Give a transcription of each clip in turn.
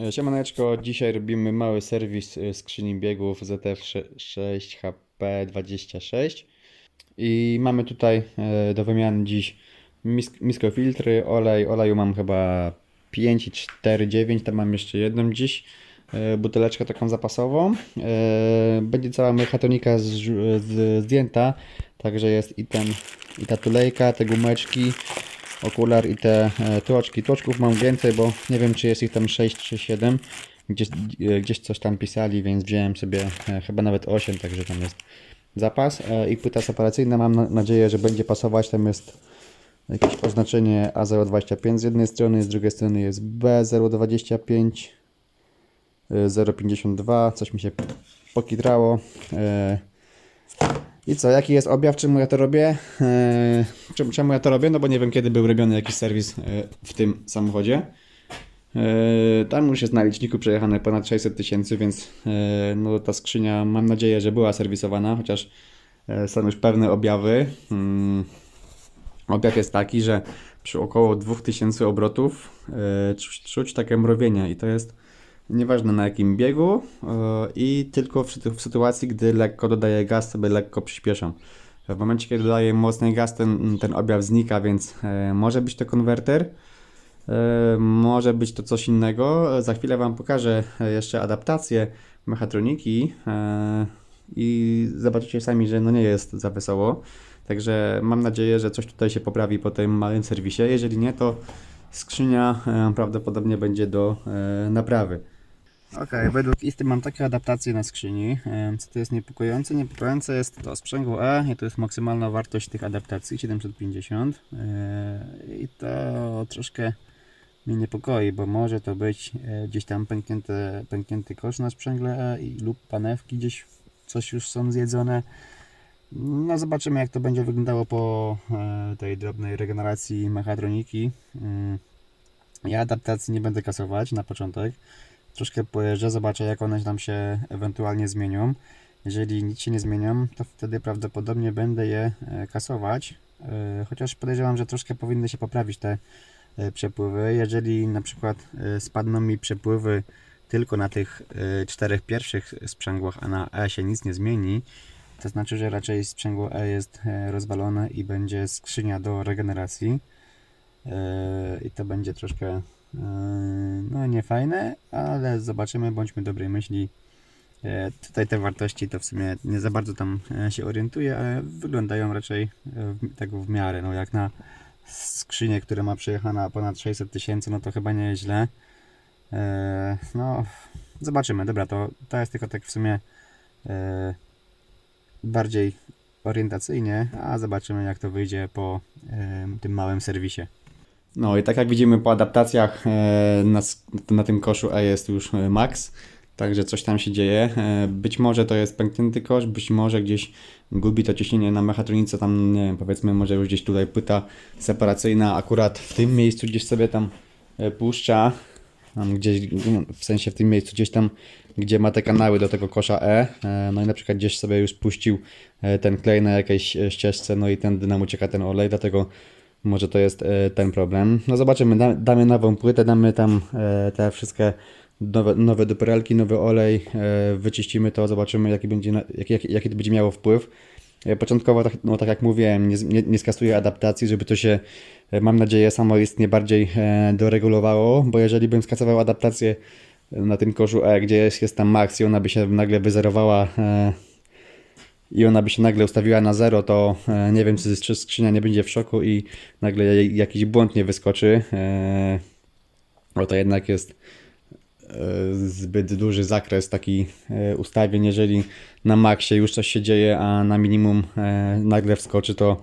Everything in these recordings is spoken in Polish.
E, Siemaneczko, dzisiaj robimy mały serwis e, skrzyni biegów ZF6HP26 i mamy tutaj e, do wymiany dziś mis miskofiltry, olej, oleju mam chyba 5 i 4, 9, tam mam jeszcze jedną dziś buteleczkę taką zapasową. Będzie cała mechatonika zdjęta, także jest i ten, i ta tulejka, te gumeczki, okular i te e, tłoczki. Tłoczków mam więcej, bo nie wiem czy jest ich tam 6 czy 7. Gdzieś, e, gdzieś coś tam pisali, więc wziąłem sobie e, chyba nawet 8, także tam jest zapas. I płyta separacyjna mam na, nadzieję, że będzie pasować. Tam jest jakieś oznaczenie A025 z jednej strony, z drugiej strony jest B025, e, 052, coś mi się pokitrało. I co, jaki jest objaw, czemu ja to robię? Eee, czemu, ja to robię? No bo nie wiem, kiedy był robiony jakiś serwis e, w tym samochodzie. Eee, tam już jest na liczniku przejechane ponad 600 tysięcy, więc e, no, ta skrzynia mam nadzieję, że była serwisowana, chociaż e, są już pewne objawy. Mm, objaw jest taki, że przy około 2000 obrotów e, czuć, czuć takie mrowienie i to jest nieważne na jakim biegu e, i tylko w, sytu- w sytuacji, gdy lekko dodaję gaz, sobie lekko przyspieszam. W momencie, kiedy dodaję mocny gaz, ten, ten objaw znika, więc e, może być to konwerter, e, może być to coś innego. Za chwilę Wam pokażę jeszcze adaptację mechatroniki i zobaczycie sami, że no nie jest za wesoło. Także mam nadzieję, że coś tutaj się poprawi po tym małym serwisie. Jeżeli nie, to skrzynia prawdopodobnie będzie do naprawy. Okej, według Isty mam takie adaptacje na skrzyni. Co to jest niepokojące? Niepokojące jest to sprzęgło E i to jest maksymalna wartość tych adaptacji 750. E, I to troszkę mnie niepokoi, bo może to być e, gdzieś tam pęknięte, pęknięty kosz na sprzęgle E lub panewki gdzieś coś już są zjedzone. No zobaczymy jak to będzie wyglądało po e, tej drobnej regeneracji mechatroniki. Mm, Ja adaptacji nie będę kasować na początek troszkę pojeżdżę, zobaczę jak one tam się ewentualnie zmienią. Jeżeli nic się nie zmienią, to wtedy prawdopodobnie będę je e, kasować. E, Chociaż podejrzewam, że troszkę powinny się poprawić te e, przepływy. Jeżeli na przykład spadną mi przepływy tylko na tych czterech pierwszych sprzęgłach, a na E się nic nie zmieni, to znaczy, że raczej sprzęgło E jest rozwalone i będzie skrzynia do regeneracji. I to będzie troszkę no nie fajne, ale zobaczymy, bądźmy dobrej myśli. E, Tutaj te wartości to w sumie nie za bardzo tam e, się orientuję, ale wyglądają raczej e, tak w miarę. No jak na skrzynię, która ma przejechana ponad 600 tysięcy, no to chyba nie jest źle. E, No, zobaczymy. Dobra, to, to jest tylko tak w sumie bardziej orientacyjnie, a zobaczymy jak to wyjdzie po tym małym serwisie. No i tak jak widzimy po adaptacjach e, na, na tym koszu E jest już e, max, także coś tam się dzieje. E, Być może to jest pęknięty kosz, być może gdzieś gubi to ciśnienie na mechatronice, tam nie wiem, powiedzmy może już gdzieś tutaj płyta separacyjna akurat w tym miejscu gdzieś sobie tam puszcza, tam gdzieś, no, w sensie w tym miejscu gdzieś tam, gdzie ma te kanały do tego kosza E, no i na przykład gdzieś sobie już puścił ten klej na jakiejś ścieżce, no i tędy nam ucieka ten olej, dlatego może to jest e, ten problem. No zobaczymy, da, damy nową płytę, damy tam e, te wszystkie nowe, nowe duperelki, nowy olej, e, wyczyścimy to, zobaczymy jaki, będzie, jaki, jaki, to będzie miało wpływ. Początkowo, tak, no, tak jak mówiłem, nie, nie, nie skasuję adaptacji, żeby to się, mam nadzieję, samoistnie bardziej doregulowało, bo jeżeli bym skasował adaptację na tym koszu E, gdzie jest, jest tam max i ona by się nagle wyzerowała i ona by się nagle ustawiła na zero, to e, nie wiem, czy, czy skrzynia nie będzie w szoku i nagle jakiś błąd nie wyskoczy. E, bo to jednak jest e, zbyt duży zakres taki ustawień. Jeżeli na maksie już coś się dzieje, a na minimum nagle wskoczy, to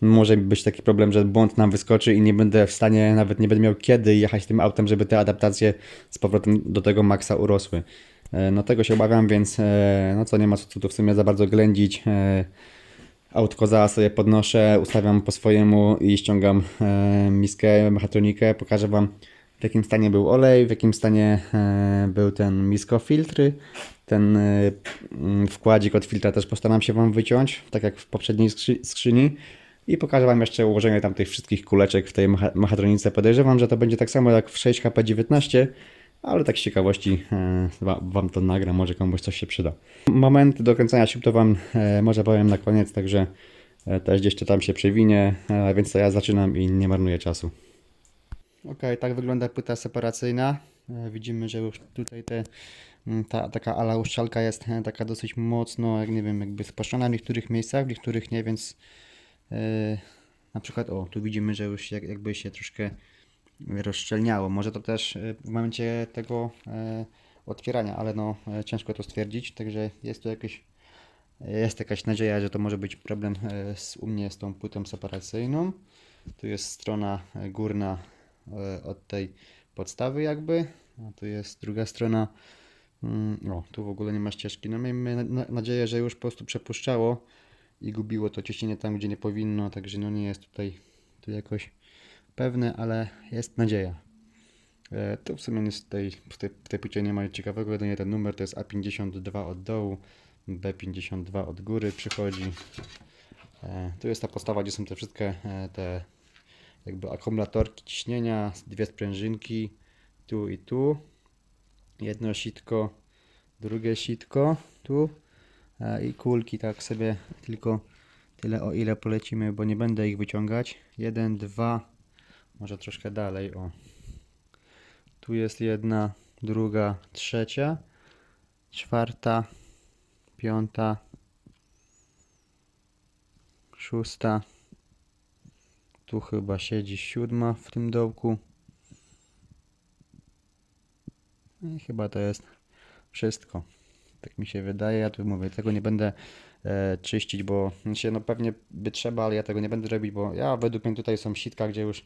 może być taki problem, że błąd nam wyskoczy i nie będę w stanie, nawet nie będę miał kiedy jechać tym autem, żeby te adaptacje z powrotem do tego maksa urosły. E, No tego się obawiam, więc e, no co, nie ma co tu w sumie za bardzo ględzić. E, Autko zaraz sobie podnoszę, ustawiam po swojemu i ściągam miskę, mechatronikę. Pokażę Wam w jakim stanie był olej, w jakim stanie był ten miskofiltry. Ten mm, wkładzik od filtra też postaram się Wam wyciąć, tak jak w poprzedniej skrzy skrzyni. I pokażę Wam jeszcze ułożenie tam tych wszystkich kuleczek w tej mecha mechatronice. Podejrzewam, że to będzie tak samo jak w 6HP19, ale tak z ciekawości e, wa- Wam to nagram, może komuś coś się przyda. Moment do kręcenia śrub to Wam e, może powiem na koniec, także e, też gdzieś to tam się przewinie, więc to ja zaczynam i nie marnuję czasu. Ok, tak wygląda płyta separacyjna. Widzimy, że już tutaj te, m, ta taka ala uszczalka jest taka dosyć mocno, jak nie wiem, jakby spłaszczona w niektórych miejscach, w niektórych nie, więc e, na przykład, o, tu widzimy, że już jak, jakby się troszkę rozszczelniało. Może to też e, w momencie tego e, otwierania, ale no e, ciężko to stwierdzić, także jest tu jakieś jest jakaś nadzieja, że to może być problem z, u mnie z tą płytą separacyjną. Tu jest strona górna od tej podstawy jakby, a tu jest druga strona. Mm, O, tu w ogóle nie ma ścieżki. No miejmy na- na- nadzieję, że już po prostu przepuszczało i gubiło to ciśnienie tam, gdzie nie powinno, także no nie jest tutaj tu jakoś pewne, ale jest nadzieja. E, Tu w sumie nic w tej, w tej, w tej płycie nie ma nic ciekawego, jedynie ten numer to jest A52 od dołu, B52 od góry przychodzi. E, Tu jest ta podstawa, gdzie są te wszystkie e, te jakby akumulatorki ciśnienia, dwie sprężynki, tu i tu. Jedno sitko, drugie sitko, tu e, i kulki tak sobie tylko tyle o ile polecimy, bo nie będę ich wyciągać. Jeden, dwa, może troszkę dalej, o. Tu jest jedna, druga, trzecia, czwarta, piąta, szósta. Tu chyba siedzi siódma w tym dołku. I chyba to jest wszystko. Tak mi się wydaje. Ja tu mówię, tego nie będę e, czyścić, bo się no pewnie by trzeba, ale ja tego nie będę robić, bo ja według mnie tutaj są sitka, gdzie już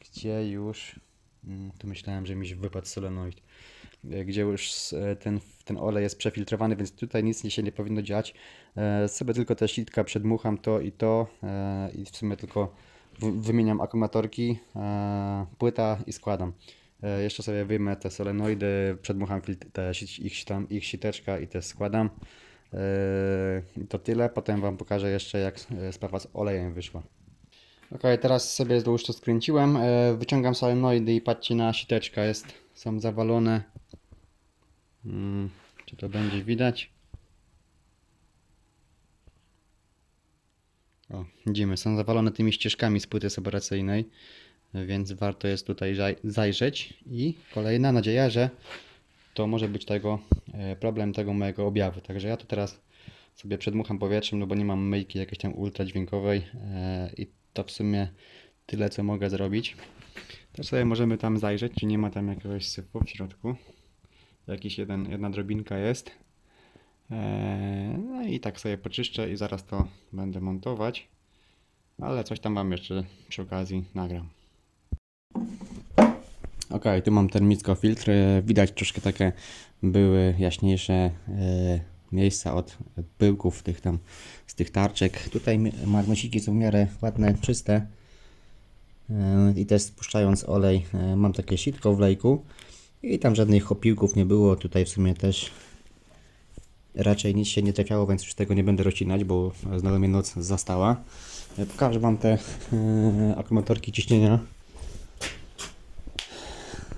gdzie już mm, tu myślałem, że mi się wypadł solenoid e, gdzie już e, ten, ten olej jest przefiltrowany, więc tutaj nic się nie powinno dziać. E, sobie tylko te sitka przedmucham to i to e, i w sumie tylko wymieniam akumulatorki, e, płyta i składam. E, jeszcze sobie wyjmę te solenoidy, przedmucham te, ich, tam, ich siteczka i te składam. E, to tyle, potem Wam pokażę jeszcze jak e, sprawa z olejem wyszła. Ok, teraz sobie już to skręciłem. E, wyciągam solenoidy i patrzcie na siteczka, jest, są zawalone. Mm, czy to będzie widać? O, widzimy, są zawalone tymi ścieżkami z płyty separacyjnej, więc warto jest tutaj zaj- zajrzeć. I kolejna nadzieja, że to może być tego e, problem tego mojego objawu. Także ja tu teraz sobie przedmucham powietrzem, no bo nie mam myjki jakiejś tam ultradźwiękowej e, i to w sumie tyle, co mogę zrobić. Też sobie możemy tam zajrzeć, czy nie ma tam jakiegoś sypu w środku. Jakiś jeden, jedna drobinka jest. Eee, no i tak sobie poczyszczę i zaraz to będę montować. Ale coś tam Wam jeszcze przy okazji nagram. Ok, tu mam ten miskofiltr. E, Widać troszkę takie były jaśniejsze e, miejsca od pyłków tych tam z tych tarczek. Tutaj magnesiki są w miarę ładne, czyste. E, I też spuszczając olej e, mam takie sitko w lejku. I tam żadnych opiłków nie było. Tutaj w sumie też raczej nic się nie trafiało, więc już tego nie będę rozcinać, bo znowu mnie noc zastała. E, Pokażę Wam te e, akumulatorki ciśnienia,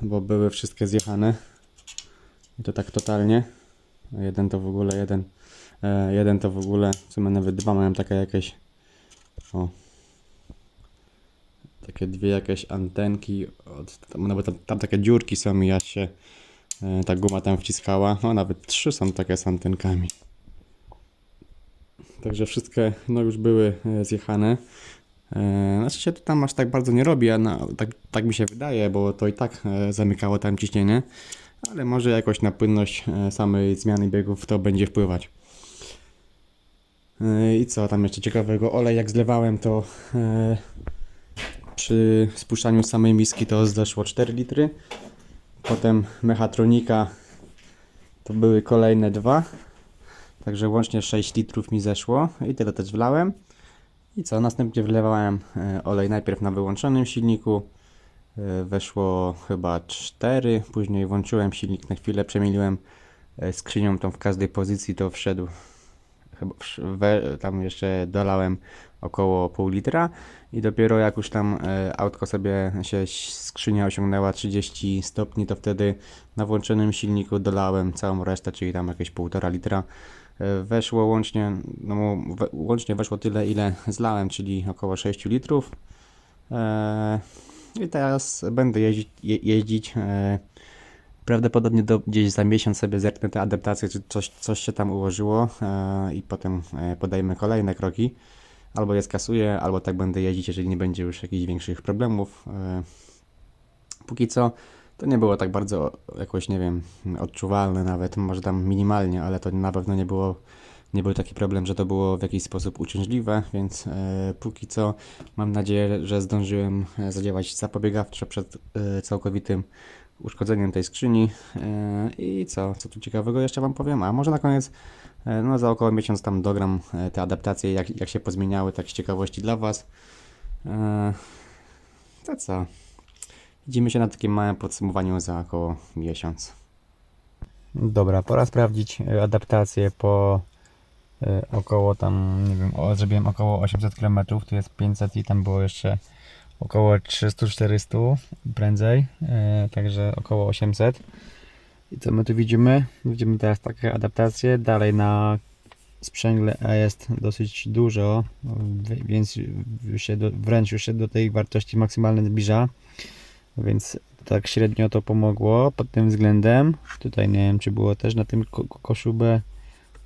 bo były wszystkie zjechane. I to tak totalnie. Jeden to w ogóle, jeden, e, jeden to w ogóle, w sumie nawet dwa mają takie jakieś, o, takie dwie jakieś antenki, od, tam, nawet tam, tam takie dziurki są i ja się e, ta guma tam wciskała. No nawet trzy są takie z antenkami. Także wszystkie no już były e, zjechane. E, Znaczy się to tam aż tak bardzo nie robi, a na, tak, tak mi się wydaje, bo to i tak e, zamykało tam ciśnienie. Ale może jakoś na płynność e, samej zmiany biegów to będzie wpływać. E, I co tam jeszcze ciekawego? Olej jak zlewałem to e, przy spuszczaniu samej miski to zeszło 4 litry. Potem mechatronika to były kolejne dwa. Także łącznie 6 litrów mi zeszło i tyle też wlałem. I co? Następnie wlewałem olej najpierw na wyłączonym silniku. E, Weszło chyba 4. Później włączyłem silnik na chwilę, przemieliłem e, skrzynią tą w każdej pozycji, to wszedł chyba we, tam jeszcze dolałem około pół litra i dopiero jak już tam e, autko sobie się skrzynia osiągnęła 30 stopni, to wtedy na włączonym silniku dolałem całą resztę, czyli tam jakieś półtora litra. Weszło łącznie, no łącznie weszło tyle, ile zlałem, czyli około 6 litrów. E, I teraz będę jeździć, je, jeździć e, prawdopodobnie do, gdzieś za miesiąc sobie zerknę te adaptacje, czy coś, coś się tam ułożyło e, i potem e, kolejne kroki. Albo je skasuję, albo tak będę jeździć, jeżeli nie będzie już jakichś większych problemów. E, póki co to nie było tak bardzo jakoś, nie wiem, odczuwalne nawet, może tam minimalnie, ale to na pewno nie było, nie był taki problem, że to było w jakiś sposób uciążliwe, więc e, póki co mam nadzieję, że zdążyłem e, zadziałać zapobiegawczo przed e, całkowitym uszkodzeniem tej skrzyni. I co, co tu ciekawego jeszcze Wam powiem? A może na koniec, no za około miesiąc tam dogram te adaptacje, jak, jak się pozmieniały, tak z ciekawości dla Was. To co? Widzimy się na takim małym podsumowaniu za około miesiąc. Dobra, pora sprawdzić adaptację po około tam, nie wiem, zrobiłem około 800 km, tu jest 500 i tam było jeszcze około 300-400 prędzej, e, także około 800. I co my tu widzimy? Widzimy teraz takie adaptacje, dalej na sprzęgle E jest dosyć dużo, więc już się do, wręcz już się do tej wartości maksymalnej zbliża, więc tak średnio to pomogło pod tym względem. Tutaj nie wiem, czy było też na tym ko- ko- koszu B,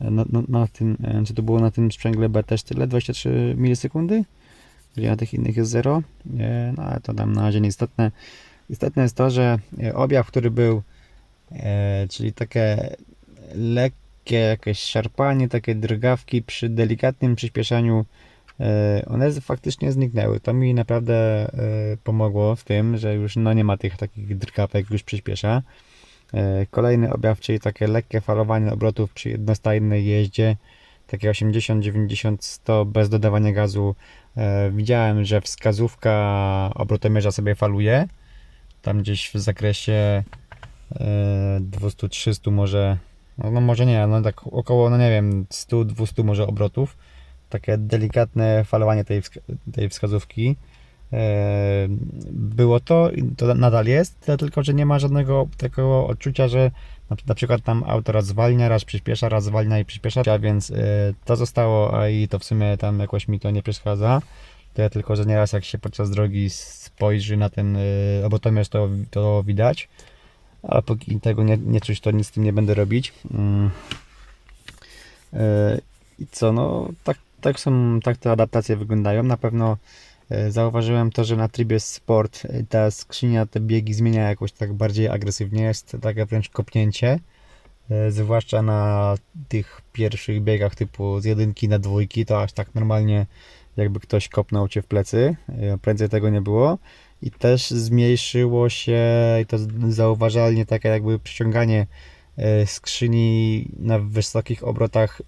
na, na, na tym, e, czy to było na tym sprzęgle B też tyle, 23 milisekundy? gdzie na tych innych jest 0, no ale to tam na razie nieistotne. Istotne jest to, że e, objaw, który był, e, czyli takie lekkie jakieś szarpanie, takie drgawki przy delikatnym przyspieszaniu, e, one faktycznie zniknęły. To mi naprawdę e, pomogło w tym, że już no, nie ma tych takich drgawek, już przyspiesza. E, Kolejny objaw, czyli takie lekkie falowanie obrotów przy jednostajnej jeździe, takie 80, 90, 100 bez dodawania gazu. E, Widziałem, że wskazówka obrotomierza sobie faluje. Tam gdzieś w zakresie e, 200-300 może, no, może nie, no tak około, no nie wiem, 100-200 może obrotów. Takie delikatne falowanie tej, tej wskazówki. E, Było to i to nadal jest, tylko, że nie ma żadnego takiego odczucia, że na, przykład tam auto raz zwalnia, raz przyspiesza, raz zwalnia i przyspiesza, a więc e, to zostało, i to w sumie tam jakoś mi to nie przeszkadza. Tyle tylko, że nieraz jak się podczas drogi spojrzy na ten obotomierz, to, to widać. A póki tego nie, nie czuć, to nic z tym nie będę robić. Mm. E, I co, no tak, tak są, tak te adaptacje wyglądają. Na pewno e, zauważyłem to, że na trybie sport e, ta skrzynia te biegi zmienia jakoś tak bardziej agresywnie. Jest takie wręcz kopnięcie. E, Zwłaszcza na tych pierwszych biegach typu z jedynki na dwójki, to aż tak normalnie jakby ktoś kopnął cię w plecy. E, Prędzej tego nie było. I też zmniejszyło się, i to zauważalnie takie jakby przyciąganie e, skrzyni na wysokich obrotach e,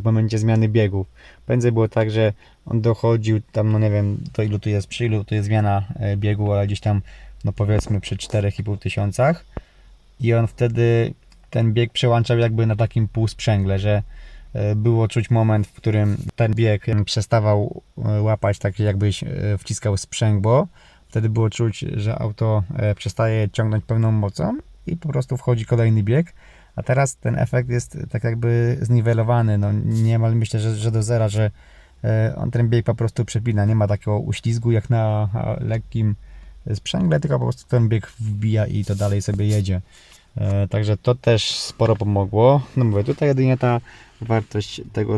w momencie zmiany biegu. Prędzej było tak, że on dochodził tam, no nie wiem, to ilu tu jest, przy ilu tu jest zmiana e, biegu, ale gdzieś tam, no powiedzmy przy 4,5 tysiącach i on wtedy ten bieg przełączał jakby na takim półsprzęgle, że e, było czuć moment, w którym ten bieg em, przestawał e, łapać tak jakbyś wciskał sprzęgło. Wtedy było czuć, że auto przestaje ciągnąć pełną mocą i po prostu wchodzi kolejny bieg. A teraz ten efekt jest tak jakby zniwelowany. No niemal myślę, że, że do zera, że on ten bieg po prostu przepina. Nie ma takiego uślizgu jak na lekkim sprzęgle, tylko po prostu ten bieg wbija i to dalej sobie jedzie. E, Także to też sporo pomogło. No mówię, tutaj jedynie ta wartość tego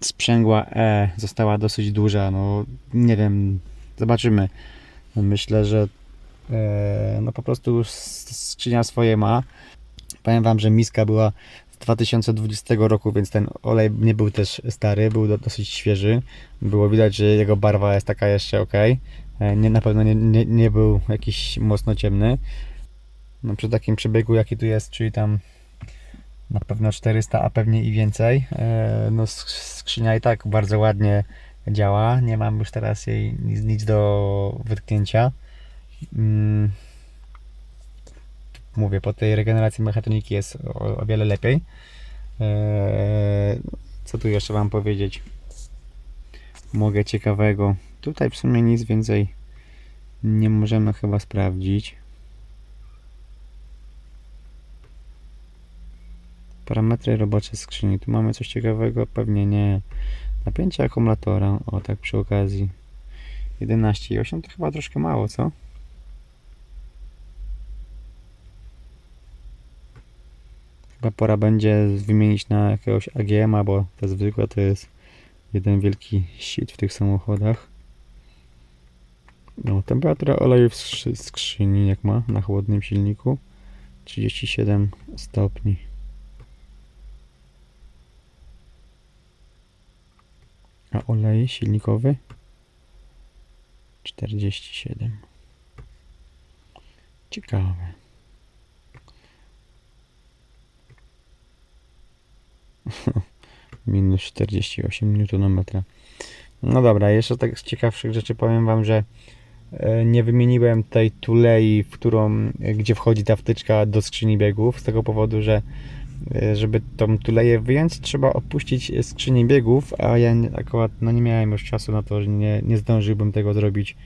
sprzęgła E została dosyć duża. No nie wiem, zobaczymy. Myślę, że e, no po prostu skrzynia swoje ma. Powiem Wam, że miska była 2020 roku, więc ten olej nie był też stary, był do, dosyć świeży. Było widać, że jego barwa jest taka jeszcze ok. Nie, na pewno nie, nie, nie był jakiś mocno ciemny. No, przy takim przebiegu, jaki tu jest, czyli tam na pewno 400, a pewnie i więcej. E, No, sk- skrzynia i tak bardzo ładnie działa. Nie mam już teraz jej nic, nic do wytknięcia. Mówię, po tej regeneracji mechatroniki jest o, o wiele lepiej. E, Co tu jeszcze wam powiedzieć? Mogę ciekawego. Tutaj w sumie nic więcej nie możemy chyba sprawdzić. Parametry robocze skrzyni. Tu mamy coś ciekawego? Pewnie nie. Napięcie akumulatora. O, tak przy okazji. 11,8 to chyba troszkę mało, co? Chyba pora będzie wymienić na jakiegoś AGM, bo te zwykłe to jest jeden wielki shit w tych samochodach. No, temperatura oleju w skrzy- skrzyni, jak ma na chłodnym silniku, 37 stopni. A olej silnikowy 47. Ciekawe. Minus 48 Nm. No dobra, jeszcze tak z ciekawszych rzeczy powiem Wam, że e, nie wymieniłem tej tulei, w którą, e, gdzie wchodzi ta wtyczka do skrzyni biegów, z tego powodu, że e, żeby tą tuleję wyjąć, trzeba opuścić skrzynię biegów, a ja akurat no nie miałem już czasu na to, że nie, nie zdążyłbym tego zrobić,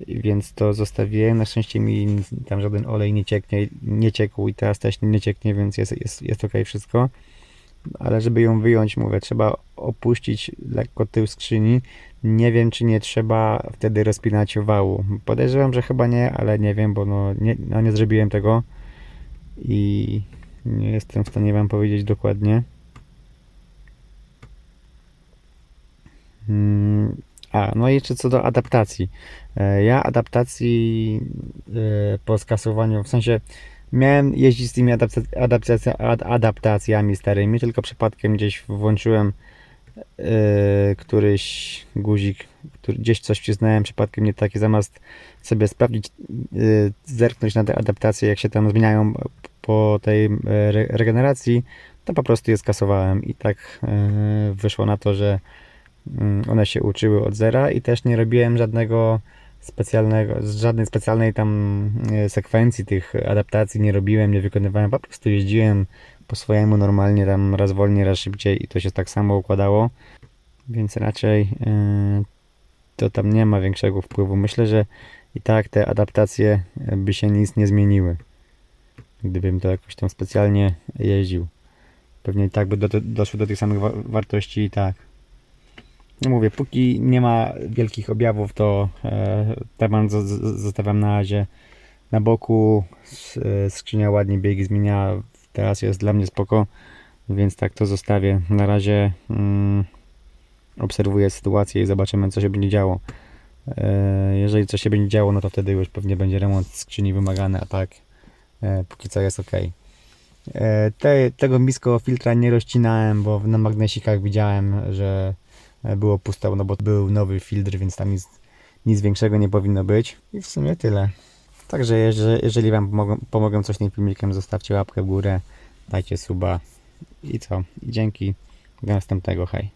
więc to zostawiłem. Na szczęście mi tam żaden olej nie cieknie, nie ciekł i teraz też nie cieknie, więc jest, jest, jest ok wszystko. Ale żeby ją wyjąć, mówię, trzeba opuścić lekko tył skrzyni. Nie wiem, czy nie trzeba wtedy rozpinać wału. Podejrzewam, że chyba nie, ale nie wiem, bo no nie, no nie zrobiłem tego i nie jestem w stanie Wam powiedzieć dokładnie. Mm, A, no i jeszcze co do adaptacji. E, Ja adaptacji e, po skasowaniu, w sensie miałem jeździć z tymi adaptac- adaptacja- ad- adaptacjami starymi, tylko przypadkiem gdzieś włączyłem e, któryś guzik, który, gdzieś coś wcisnąłem przypadkiem nie taki, zamiast sobie sprawdzić, e, zerknąć na te adaptacje, jak się tam zmieniają po tej e, re- regeneracji, to po prostu je skasowałem i tak e, wyszło na to, że mm, one się uczyły od zera i też nie robiłem żadnego specjalnego, żadnej specjalnej tam e, sekwencji tych adaptacji nie robiłem, nie wykonywałem, po prostu jeździłem po swojemu normalnie tam raz wolniej, raz szybciej i to się tak samo układało, więc raczej e, to tam nie ma większego wpływu. Myślę, że i tak te adaptacje e, by się nic nie zmieniły, gdybym to jakoś tam specjalnie jeździł. Pewnie i tak by do, do, doszły do tych samych wa- wartości i tak. Mówię, póki nie ma wielkich objawów, to e, temat zostawiam na razie na boku. E, Skrzynia ładnie biegi zmienia. Teraz jest dla mnie spoko, więc tak to zostawię. Na razie mm, obserwuję sytuację i zobaczymy, co się będzie działo. E, jeżeli coś się będzie działo, no to wtedy już pewnie będzie remont skrzyni wymagany, a tak póki co jest ok. Te, tego misko filtra nie rozcinałem, bo na magnesikach widziałem, że było pusto, no bo był nowy filtr, więc tam nic, nic większego nie powinno być. I w sumie tyle. Także jeżeli, Wam pomogą, pomogę coś tym filmikiem, zostawcie łapkę w górę, dajcie suba i co? I dzięki. Do następnego, hej.